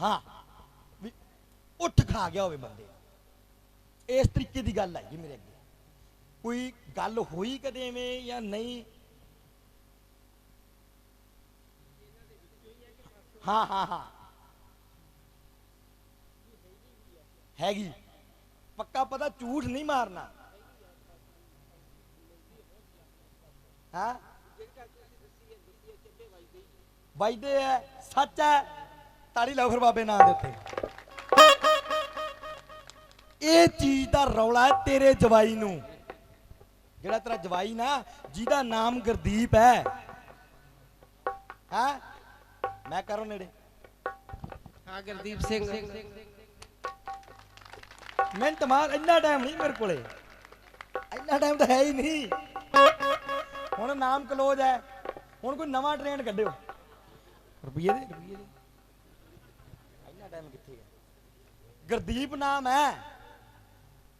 ਹਾਂ, ਵੀ ਉੱਠ ਖਾ ਗਿਆ ਹੋਵੇ ਬੰਦੇ। ਇਸ ਤਰੀਕੇ ਦੀ ਗੱਲ ਆਈ ਮੇਰੇ ਅੱਗੇ। ਕੋਈ ਗੱਲ ਹੋਈ ਕਦੇ ਐਵੇਂ ਜਾਂ ਨਹੀਂ? ਹਾਂ ਹਾਂ ਹਾਂ। ਹੈਗੀ। ਪੱਕਾ ਪਤਾ ਝੂਠ ਨਹੀਂ ਮਾਰਨਾ। ਹਾਂ? ਵਾਇਦੇ ਹੈ ਸੱਚ ਹੈ ਤਾੜੀ ਲਾਓ ਫਿਰ ਬਾਬੇ ਨਾਂ ਦੇ ਉੱਤੇ। ਇਹ ਚੀਜ਼ ਦਾ ਰੌਲਾ ਹੈ ਤੇਰੇ ਜਵਾਈ ਨੂੰ। ਜਿਹੜਾ ਤੇਰਾ ਜਵਾਈ ਨਾ ਜਿਹਦਾ ਨਾਮ ਗੁਰਦੀਪ ਹੈ ਹਾਂ? ਮੈਂ ਕਰੋ ਨੇੜੇ। ਹਾਂ ਗੁਰਦੀਪ ਸਿੰਘ। ਮਿੰਟ ਮਾਰ ਇੰਨਾ ਟਾਈਮ ਨਹੀਂ ਮੇਰੇ ਕੋਲੇ। ਇੰਨਾ ਟਾਈਮ ਤਾਂ ਹੈ ਹੀ ਨਹੀਂ। ਹੁਣ ਨਾਮ ਕਲੋਜ਼ ਹੈ। ਹੁਣ ਕੋਈ ਨਵਾਂ ਟ੍ਰੈਂਡ ਕੱਢਿਓ। ਰੁਪਈਏ ਦੇ ਰੁਪਈਏ ਦੇ। ਇੰਨਾ ਟਾਈਮ ਕਿੱਥੇ ਹੈ? ਗੁਰਦੀਪ ਨਾਮ ਹੈ।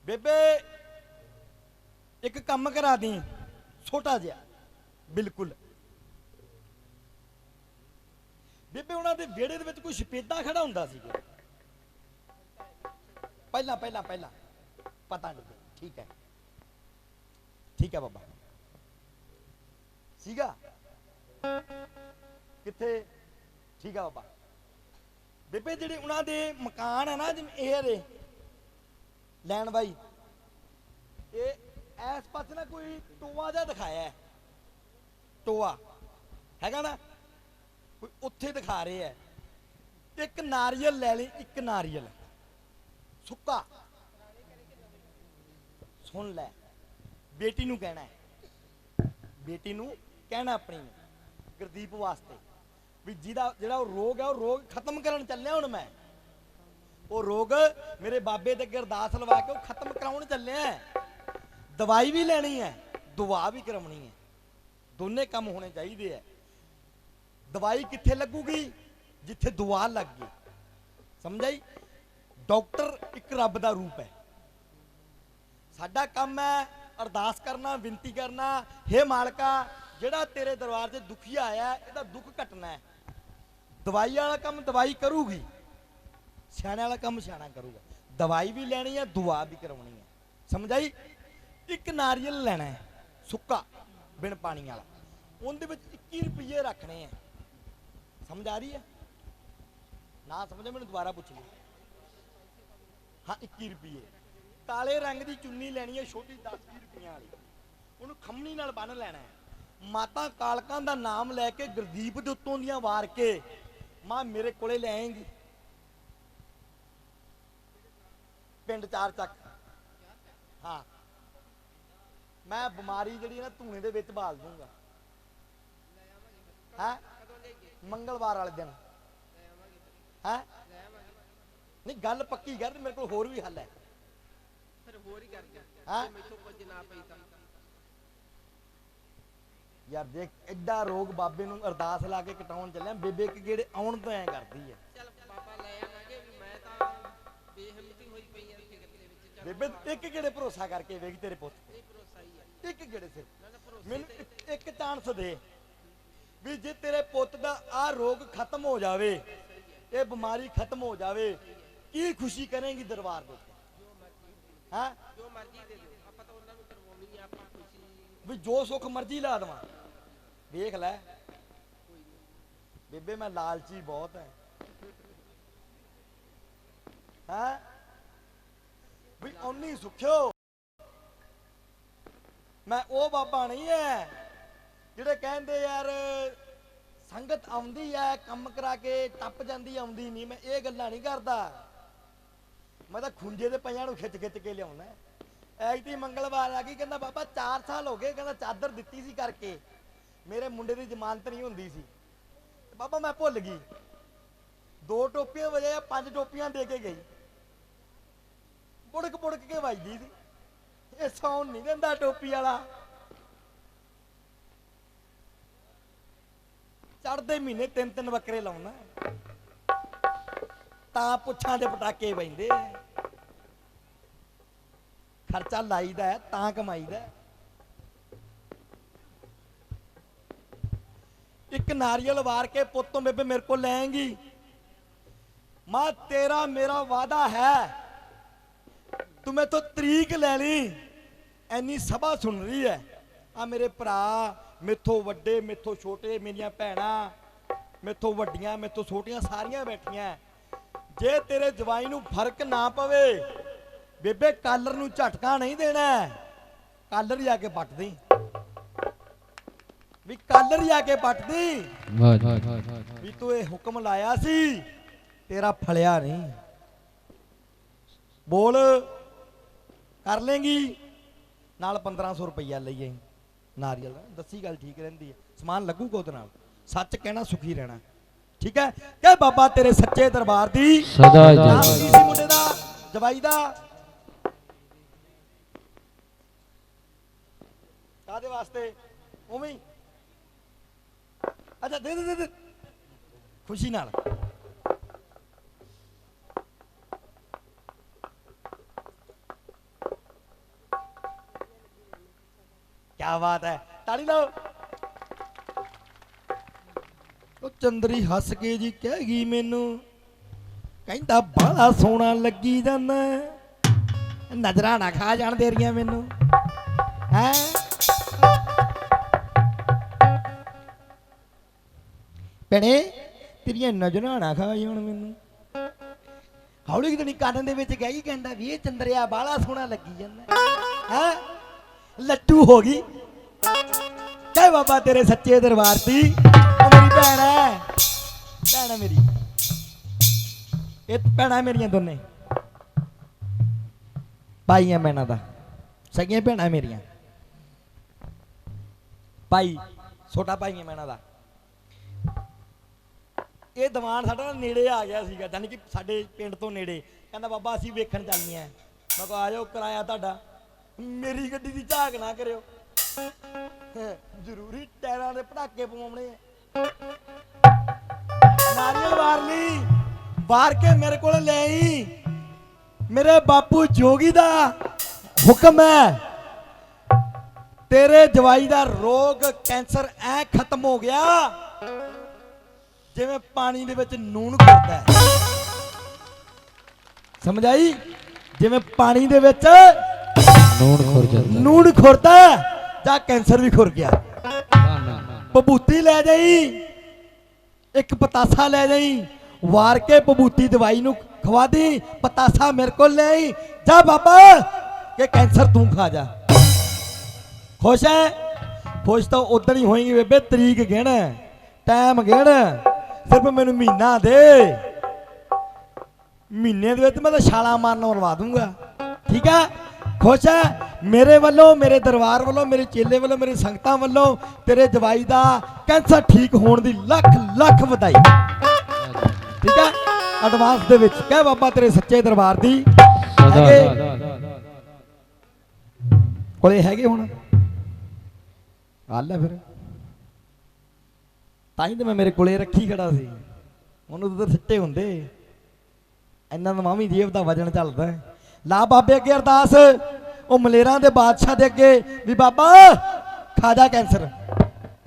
ਬੇਬੇ ਇੱਕ ਕੰਮ ਕਰਾ ਦੀ। ਛੋਟਾ ਜਿਹਾ। ਬਿਲਕੁਲ। ਬੇਬੇ ਉਹਨਾਂ ਦੇ ਵਿਹੜੇ ਦੇ ਵਿੱਚ ਕੋਈ ਸਪੇਦਾ ਖੜਾ ਹੁੰਦਾ ਸੀ ਪਹਿਲਾਂ ਪਹਿਲਾਂ ਪਹਿਲਾਂ। ਪਤਾ ਨਹੀਂ। ਠੀਕ ਹੈ। ਠੀਕ ਹੈ ਬਾਬਾ। ਸੀਗਾ ਕਿੱਥੇ? ਠੀਕ ਆ ਬਾਬਾ। ਬੇਬੇ, ਜਿਹੜੇ ਉਹਨਾਂ ਦੇ ਮਕਾਨ ਹੈ ਨਾ, ਜਿਵੇਂ ਇਹ ਦੇ ਲੈਣ ਬਾਈ। ਇਹ ਇਸ ਪਾਸੇ ਨਾ ਕੋਈ ਟੋਆ ਜਿਹਾ ਦਿਖਾਇਆ। ਹੈ ਟੋਆ। ਹੈਗਾ ਨਾ? ਕੋਈ ਉੱਥੇ ਦਿਖਾ ਰਹੇ ਹੈ ਇੱਕ ਨਾਰੀਅਲ ਲੈ ਲਈ, ਇੱਕ ਨਾਰੀਅਲ। ਸੁੱਕਾ। ਸੁਣ ਲੈ। ਬੇਟੀ ਨੂੰ ਕਹਿਣਾ ਹੈ। ਬੇਟੀ ਨੂੰ ਕਹਿਣਾ ਆਪਣੀ ਨੂੰ ਗੁਰਦੀਪ ਵਾਸਤੇ, ਵੀ ਜਿਹਦਾ, ਜਿਹੜਾ ਉਹ ਰੋਗ ਹੈ, ਉਹ ਰੋਗ ਖਤਮ ਕਰਨ ਚੱਲਿਆ ਹੁਣ ਮੈਂ। ਉਹ ਰੋਗ ਮੇਰੇ ਬਾਬੇ ਤੇ ਅੱਗੇ ਅਰਦਾਸ ਲਵਾ ਕੇ ਉਹ ਖਤਮ ਕਰਾਉਣ ਚੱਲਿਆ ਦਵਾਈ ਵੀ ਲੈਣੀ ਹੈ, ਦੁਆ ਵੀ ਕਰਾਉਣੀ ਹੈ। ਦੋਨੇ ਕੰਮ ਹੋਣੇ ਚਾਹੀਦੇ ਹੈ। ਦਵਾਈ ਕਿੱਥੇ ਲੱਗੂਗੀ? ਜਿੱਥੇ ਦੁਆ ਲੱਗ ਗਈ। ਸਮਝਾਈ? ਡਾਕਟਰ ਇੱਕ ਰੱਬ ਦਾ ਰੂਪ ਹੈ। ਸਾਡਾ ਕੰਮ ਹੈ ਅਰਦਾਸ ਕਰਨਾ, ਬੇਨਤੀ ਕਰਨਾ, ਹੇ ਮਾਲਕਾ ਜਿਹੜਾ ਤੇਰੇ ਦਰਬਾਰ 'ਚ ਦੁਖੀਆ ਆਇਆ, ਇਹਦਾ ਦੁੱਖ ਕੱਟਣਾ ਹੈ। ਦਵਾਈ ਵਾਲਾ ਕੰਮ ਦਵਾਈ ਕਰੂਗੀ, ਸਿਆਣੇ ਵਾਲਾ ਕੰਮ ਸਿਆਣਾ ਕਰੂਗਾ। ਦਵਾਈ ਵੀ ਲੈਣੀ ਹੈ, ਦੁਆ ਵੀ ਕਰਵਾਉਣੀ ਹੈ। ਸਮਝ ਆਈ ਇੱਕ ਨਾਰੀਅਲ ਲੈਣਾ ਹੈ, ਸੁੱਕਾ, ਬਿਨ ਪਾਣੀ ਵਾਲਾ। ਉਹਦੇ ਵਿੱਚ 21 ਰੁਪਏ ਰੱਖਣੇ ਆ ਸਮਝ ਆ ਰਹੀ ਹੈ? ਨਾ ਸਮਝੇ, ਮੈਨੂੰ ਦੁਬਾਰਾ ਪੁੱਛ ਲਓ। ਹਾਂ 21 ਰੁਪਏ ਕਾਲੇ ਰੰਗ ਦੀ ਚੁੰਨੀ ਲੈਣੀ ਹੈ, ਛੋਟੀ 10 20 ਰੁਪਈਆਂ ਵਾਲੀ। ਉਹਨੂੰ ਖੰਮਣੀ ਨਾਲ ਬੰਨ ਲੈਣਾ ਹੈ। ਮਾਤਾ ਕਾਲਕਾਂ ਦਾ ਨਾਮ ਲੈ ਕੇ ਗੁਰਦੀਪ ਦੇ ਉੱਤੋਂ ਦੀਆਂ ਵਾਰ ਕੇ। ਮਾਂ ਮੇਰੇ ਕੋਲੇ ਲੈ ਆਏਂਗੀ। ਪਿੰਡ ਚਾਰ ਚੱਕ। ਹਾਂ। ਮੈਂ ਬਿਮਾਰੀ ਜਿਹੜੀ ਨਾ ਧੂਏ ਦੇ ਵਿੱਚ ਬਾਲ ਦੂੰਗਾ। ਹੈ? ਮੰਗਲਵਾਰ ਵਾਲੇ ਦਿਨ। ਹੈ? ਨਹੀਂ ਗੱਲ ਪੱਕੀ ਕਰ ਮੇਰੇ ਕੋਲ ਹੋਰ ਵੀ ਹੱਲ ਹੈ। ਫਿਰ ਹੋਰ ਹੀ ਕਰ ਹਾਂ? ਮੈਥੋਂ ਕੁਝ ਨਾ ਪਈ ਤਾਂ। ਯਾਰ ਦੇਖ ਐਡਾ ਰੋਗ ਬਾਬੇ ਨੂੰ ਅਰਦਾਸ ਲਾ ਕੇ ਕਟਾਉਣ ਚੱਲਿਆ। ਬੇਬੇ ਕਿ ਜਿਹੜੇ ਆਉਣ ਤੋਂ ਐ ਕਰਦੀ ਹੈ ਚੱਲ ਬਾਬਾ ਲੈ ਆਵਾਂਗੇ ਮੈਂ ਤਾਂ ਬੇਹਿੰਮਤੀ ਹੋਈ ਪਈ ਆ ਫਿਕਰ ਦੇ ਵਿੱਚ। ਚੱਲ ਬੇਬੇ ਇੱਕ ਕਿਹੜੇ ਭਰੋਸਾ ਕਰਕੇ ਵੇਖ ਤੇਰੇ ਪੁੱਤ ਤੇ। ਭਰੋਸਾ ਹੀ ਇੱਕ ਕਿਹੜੇ ਸੇ ਮੈਂ ਤਾਂ ਭਰੋਸਾ ਮੈਨੂੰ ਇੱਕ- ਇੱਕ ਚਾਂਸ ਦੇ ਵੀ ਜੇ ਤੇਰੇ ਪੁੱਤ ਦਾ ਆ ਰੋਗ ਖਤਮ ਹੋ ਜਾਵੇ ਇਹ ਬਿਮਾਰੀ ਖਤਮ ਹੋ ਜਾਵੇ ਕੀ ਖੁਸ਼ੀ ਕਰੇਂਗੀ ਦਰਬਾਰ ਦੇ ਉੱਤੇ? ਹਾਂ? ਜੋ ਮਰਜ਼ੀ ਵੀ ਜੋ ਸੁੱਖ ਮਰਜ਼ੀ ਲਾ ਦੇਵਾਂ। ਵੇਖ ਲੈ। ਬੇਬੇ, ਮੈਂ ਲਾਲਚੀ ਬਹੁਤ ਹੈ ਹਾਂ? ਵੀ ਓਨੀ ਸੁਖਿਓ। ਮੈਂ ਉਹ ਬਾਬਾ ਨਹੀਂ ਹੈ ਜਿਹੜੇ ਕਹਿੰਦੇ ਯਾਰ, ਸੰਗਤ ਆਉਂਦੀ ਹੈ ਕੰਮ ਕਰਾ ਕੇ ਟੱਪ ਜਾਂਦੀ, ਆਉਂਦੀ ਨਹੀਂ ਮੈਂ ਇਹ ਗੱਲਾਂ ਨਹੀਂ ਕਰਦਾ। ਮੈਂ ਤਾਂ ਖੁੰਝੇ ਦੇ ਪਈਆਂ ਨੂੰ ਖਿੱਚ ਖਿੱਚ ਕੇ ਲਿਆਉਣਾ। ਐਗਤੀ ਮੰਗਲਵਾਰ ਆ ਗਈ, ਕਹਿੰਦਾ ਬਾਬਾ 4 ਸਾਲ ਹੋ ਗਏ, ਕਹਿੰਦਾ ਚਾਦਰ ਦਿੱਤੀ ਸੀ ਕਰਕੇ। ਮੇਰੇ ਮੁੰਡੇ ਦੀ ਜ਼ਮਾਨਤ ਨਹੀਂ ਹੁੰਦੀ ਸੀ। ਬਾਬਾ ਮੈਂ ਭੁੱਲ ਗਈ। ਦੋ ਟੋਪੀਆਂ ਵਜੇ ਪੰਜ ਟੋਪੀਆਂ ਦੇ ਕੇ ਗਈ। ਬੁੜਕ ਬੁੜਕ ਕੇ ਵੱਜਦੀ ਸੀ। ਇਹ ਸੌਣ ਨਹੀਂ ਦਿੰਦਾ ਟੋਪੀ ਵਾਲਾ। ਚੜਦੇ ਮਹੀਨੇ ਤਿੰਨ ਤਿੰਨ ਬੱਕਰੇ ਲਾਉਣਾ। ਤਾਂ ਪੁੱਛਾਂ ਦੇ ਪਟਾਕੇ ਪੈਂਦੇ ਆ। ਖਰਚਾ ਲਾਈਦਾ ਹੈ, ਤਾਂ ਕਮਾਈਦਾ ਹੈ। ਇੱਕ ਨਾਰੀਅਲ ਵਾਰ ਕੇ ਪੁੱਤ ਬੇਬੇ ਮੇਰੇ ਕੋਲ ਲੈ ਮਾਂ, ਤੇਰਾ ਮੇਰਾ ਵਾਦਾ ਹੈ। ਤੂੰ ਮੈਥੋਂ ਤਰੀਕ ਲੈ ਲਈ। ਐਨੀ ਸਭਾ ਸੁਣ ਰਹੀ ਹੈ। ਆ ਮੇਰੇ ਭਰਾ, ਮੇਥੋਂ ਵੱਡੇ, ਮੇਥੋਂ ਛੋਟੇ, ਮੇਰੀਆਂ ਭੈਣਾਂ, ਮੇਥੋਂ ਵੱਡੀਆਂ, ਮੇਥੋਂ ਛੋਟੀਆਂ ਸਾਰੀਆਂ ਬੈਠੀਆਂ। ਜੇ ਤੇਰੇ ਜਵਾਈ ਨੂੰ ਫ਼ਰਕ ਨਾ ਪਵੇ ਬੇਬੇ ਕਾਲਰ ਨੂੰ ਝਟਕਾ ਨਹੀਂ ਦੇਣਾ। ਕਾਲਰ ਆ ਕੇ ਪੱਟ ਦੀ ਵੀ ਕਾਲਰ ਆ ਕੇ ਪੱਟ ਦੀ ਵੀ ਤੂੰ ਇਹ ਹੁਕਮ ਲਾਇਆ ਸੀ ਤੇਰਾ ਫਲਿਆ ਨਹੀਂ। ਬੋਲ ਕਰ ਲੇਂਗੀ। ਨਾਲ 1500 ਰੁਪਈਆ ਲਈਏ। ਨਾਰੀਅਲ ਦਾ। ਦੱਸੀ ਗੱਲ ਠੀਕ ਰਹਿੰਦੀ ਹੈ। ਸਮਾਨ ਲੱਗੂਗਾ ਉਹਦੇ ਨਾਲ। ਸੱਚ ਕਹਿਣਾ ਸੁਖੀ ਰਹਿਣਾ। ਠੀਕ ਹੈ? ਕਿ ਬਾਬਾ ਤੇਰੇ ਸੱਚੇ ਦਰਬਾਰ ਦੀ। ਸਦਾ ਜੈ। ਮੁੰਡੇ ਦਾ? ਜਵਾਈ ਦਾ। ਕਾਦੇ ਵਾਸਤੇ? ਉਵੇਂ ਅੱਛਾ, ਦੇ ਦੇ ਦੇ ਖੁਸ਼ੀ ਨਾਲ। ਕੀ ਬਾਤ ਹੈ। ਤਾੜੀ ਲਾਓ। ਉਹ ਚੰਦਰੀ ਹੱਸ ਕੇ ਜੀ ਕਹਿ ਗਈ ਮੈਨੂੰ, ਕਹਿੰਦਾ ਬਾਲਾ ਸੋਹਣਾ ਲੱਗੀ ਜਾਂਦਾ। ਨਜ਼ਰਾਂ ਨਾ ਖਾ ਜਾਣ ਦੇ ਰਹੀਆਂ ਮੈਨੂੰ। ਹੈ? ਭੈਣੇ, ਤੇਰੀਆਂ ਨਜ਼ਰਾਂ ਨਾ ਖਾ ਹੁਣ ਮੈਨੂੰ। ਹੌਲੀ ਕਿਤਨੀ ਕੰਨ ਦੇ ਵਿੱਚ ਗਈ, ਕਹਿੰਦਾ ਵੀ ਇਹ ਚੰਦਰਿਆ ਬਾਲਾ ਸੋਹਣਾ ਲੱਗੀ ਜਾਂਦਾ। ਹੈ? ਲੱਟੂ ਹੋ ਗਈ। ਜੈ ਬਾਬਾ ਤੇਰੇ ਸੱਚੇ ਦਰਬਾਰ ਦੀ, ਉਹ ਮੇਰੀ ਭੈਣ ਹੈ ਭੈਣ ਮੇਰੀ। ਇਹ ਭੈਣਾਂ ਮੇਰੀਆਂ ਦੋਨੇ। ਭਾਈਆਂ ਭੈਣਾਂ ਦਾ। ਸਗੀਆਂ ਭੈਣਾਂ ਮੇਰੀਆਂ। ਭਾਈ, ਛੋਟਾ ਭਾਈਆਂ ਮੈਨਾਂ ਦਾ। ਇਹ ਦੀਵਾਨ ਸਾਡਾ ਨੇੜੇ ਆ ਗਿਆ ਸੀਗਾ ਯਾਨੀ ਕਿ ਸਾਡੇ ਪਿੰਡ ਤੋਂ ਨੇੜੇ। ਕਹਿੰਦਾ, ਬਾਬਾ, ਅਸੀਂ ਵੇਖਣ ਚੱਲਨੀ ਆ। ਮੈਂ ਕਿਹਾ ਆ ਕਿਰਾਇਆ ਤੁਹਾਡਾ। ਮੇਰੀ ਗੱਡੀ ਦੀ ਝਾਕ ਨਾ ਕਰਿਓ। ਜ਼ਰੂਰੀ ਟਾਇਰਾਂ ਦੇ ਪਟਾਕੇ ਪਵਾਉਣੇ ਆ। ਨਾਰੀਅਲ ਵਾਰ ਲਈ ਵਾਰ ਕੇ ਮੇਰੇ ਕੋਲ ਲੈ ਆਈ। ਮੇਰੇ ਬਾਪੂ ਜੋਗੀ ਦਾ ਹੁਕਮ ਹੈ। ਤੇਰੇ ਜਵਾਈ ਦਾ ਰੋਗ ਕੈਂਸਰ ਐ ਖਤਮ ਹੋ ਗਿਆ। ਜਿਵੇਂ ਪਾਣੀ ਦੇ ਵਿੱਚ ਨੂਣ ਘੁਰਦਾ ਹੈ। ਸਮਝ ਆਈ? ਜਿਵੇਂ ਪਾਣੀ ਦੇ ਵਿੱਚ ਨੂਣ ਖੁਰ ਜਾਂਦਾ। ਨੂਣ ਖੁਰਦਾ ਜਾਂ ਕੈਂਸਰ ਵੀ ਖੁਰ ਗਿਆ। ਪਬੂਤੀ ਲੈ ਜਾਈ ਇੱਕ ਪਤਾਸਾ ਲੈ ਜਾਈ ਵਾਰ ਕੇ ਪਬੂਤੀ ਦਵਾਈ ਨੂੰ ਖਵਾ ਦੀ ਪਤਾਸਾ ਮੇਰੇ ਕੋਲ ਲੈ ਆਈ ਜਾ ਬਾਬਾ ਕਿ ਕੈਂਸਰ ਤੂੰ ਖਾ ਜਾ। ਖੁਸ਼ ਹੈ? ਖੁਸ਼ ਤਾਂ ਉਦੋਂ ਹੀ ਹੋਏਗੀ ਬੇਬੇ ਤਰੀਕ ਗਿਣ ਟਾਈਮ ਗਿਣ ਸਿਰਫ ਮੈਨੂੰ ਮਹੀਨਾ ਦੇ। ਮਹੀਨੇ ਦੇ ਵਿੱਚ ਮੈਂ ਤਾਂ ਛਾਲਾ ਮਾਰਨ ਮਰਵਾ ਦੂੰਗਾ। ਠੀਕ ਹੈ? ਖੁਸ਼ ਹੈ? ਮੇਰੇ ਵੱਲੋਂ, ਮੇਰੇ ਦਰਬਾਰ ਵੱਲੋਂ, ਮੇਰੇ ਚੇਲੇ ਵੱਲੋਂ, ਮੇਰੀ ਸੰਗਤਾਂ ਵੱਲੋਂ ਤੇਰੇ ਜਵਾਈ ਦਾ ਕੈਂਸਰ ਠੀਕ ਹੋਣ ਦੀ ਲੱਖ ਲੱਖ ਵਧਾਈ। ਠੀਕ ਹੈ? ਐਡਵਾਂਸ ਦੇ ਵਿੱਚ ਕਹਿ ਬਾਬਾ ਤੇਰੇ ਸੱਚੇ ਦਰਬਾਰ ਦੀ। ਕੋਲੇ ਹੈਗੇ ਹੁਣ? ਆ ਹੈ ਫਿਰ। ਤਾਂ ਹੀ ਤਾਂ ਮੈਂ ਮੇਰੇ ਕੋਲੇ ਰੱਖੀ ਖੜਾ ਸੀ। ਉਹਨੂੰ ਤਾਂ ਸਿੱਟੇ ਹੁੰਦੇ। ਇੰਨਾ ਤਾਂ ਮਾਮੀ ਜੇਬ ਦਾ ਵਜਨ ਚੱਲਦਾ ਲਾ ਬਾਬੇ ਅੱਗੇ ਅਰਦਾਸ। ਉਹ ਮਲੇਰਾਂ ਦੇ ਬਾਦਸ਼ਾਹ ਦੇ ਅੱਗੇ ਵੀ ਬਾਬਾ, ਖਾ ਜਾ ਕੈਂਸਰ।